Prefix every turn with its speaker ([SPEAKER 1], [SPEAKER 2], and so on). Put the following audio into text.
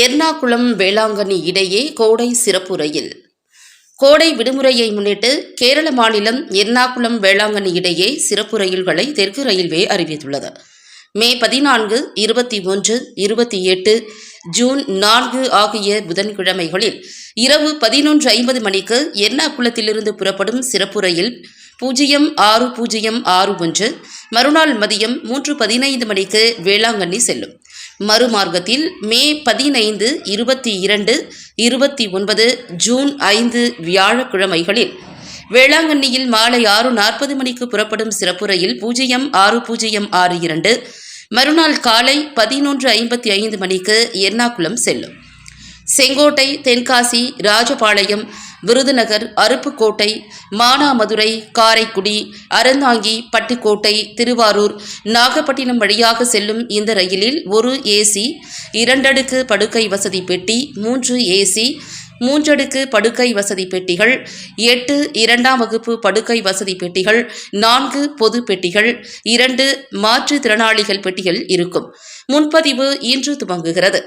[SPEAKER 1] எர்ணாகுளம் வேளாங்கண்ணி இடையே கோடை சிறப்பு ரயில். கோடை விடுமுறையை முன்னிட்டு கேரள மாநிலம் எர்ணாகுளம் வேளாங்கண்ணி இடையே சிறப்பு ரயில்களை தெற்கு ரயில்வே அறிவித்துள்ளது. மே பதினான்கு இருபத்தி ஒன்று இருபத்தி எட்டு ஜூன் நான்கு ஆகிய புதன்கிழமைகளில் இரவு பதினொன்று ஐம்பது மணிக்கு எர்ணாகுளத்திலிருந்து புறப்படும் சிறப்பு ரயில் பூஜ்ஜியம் ஆறு பூஜ்ஜியம் ஆறு ஒன்று மறுநாள் மதியம் மூன்று பதினைந்து மணிக்கு வேளாங்கண்ணி செல்லும். மறுமார்க்கத்தில் மே பதினைந்து இருபத்தி இரண்டு இருபத்தி ஒன்பது ஜூன் ஐந்து வியாழக்கிழமைகளில். வேளாங்கண்ணியில் மாலை ஆறு நாற்பது மணிக்கு புறப்படும் சிறப்பு ரயில் பூஜ்ஜியம் ஆறு பூஜ்ஜியம் ஆறு இரண்டு. மறுநாள் காலை பதினொன்று ஐம்பத்தி ஐந்து மணிக்கு எர்ணாகுளம் செல்லும். செங்கோட்டை தென்காசி ராஜபாளையம் விருதுநகர் அருப்புக்கோட்டை மானாமதுரை காரைக்குடி அறந்தாங்கி பட்டுக்கோட்டை திருவாரூர் நாகப்பட்டினம் வழியாக செல்லும் இந்த ரயிலில் ஒரு ஏசி இரண்டடுக்கு படுக்கை வசதி பெட்டி மூன்று ஏசி மூன்றடுக்கு படுக்கை வசதி பெட்டிகள் எட்டு இரண்டாம் வகுப்பு படுக்கை வசதி பெட்டிகள் நான்கு பொது பெட்டிகள் இரண்டு மாற்றுத்திறனாளிகள் பெட்டிகள் இருக்கும். முன்பதிவு இன்று துவங்குகிறது.